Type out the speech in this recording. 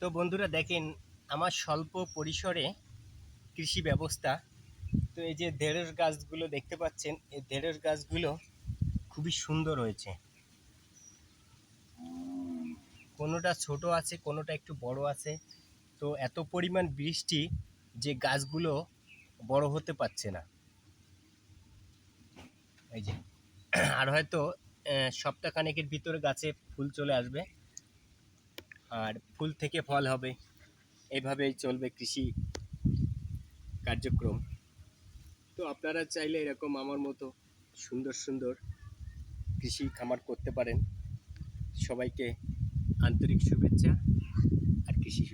তো বন্ধুরা দেখেন, আমার স্বল্প পরিসরে কৃষি ব্যবস্থা। তো এই যে ঢেঁড়স গাছগুলো দেখতে পাচ্ছেন, এই ঢেঁড়স গাছগুলো খুবই সুন্দর হয়েছে। কোনোটা ছোট আছে, কোনোটা একটু বড় আছে। তো এত পরিমাণ বৃষ্টি যে গাছগুলো বড় হতে পারছে না। এই যে, আর হয়তো সপ্তাহখানেকের ভিতরে গাছে ফুল চলে আসবে। আর ফুল থেকে ফল হবে। এভাবেই চলবে কৃষি কার্যক্রম। তো আপনারা চাইলে এরকম আমার মতো সুন্দর সুন্দর কৃষি খামার করতে পারেন। সবাইকে আন্তরিক শুভেচ্ছা আর কৃষি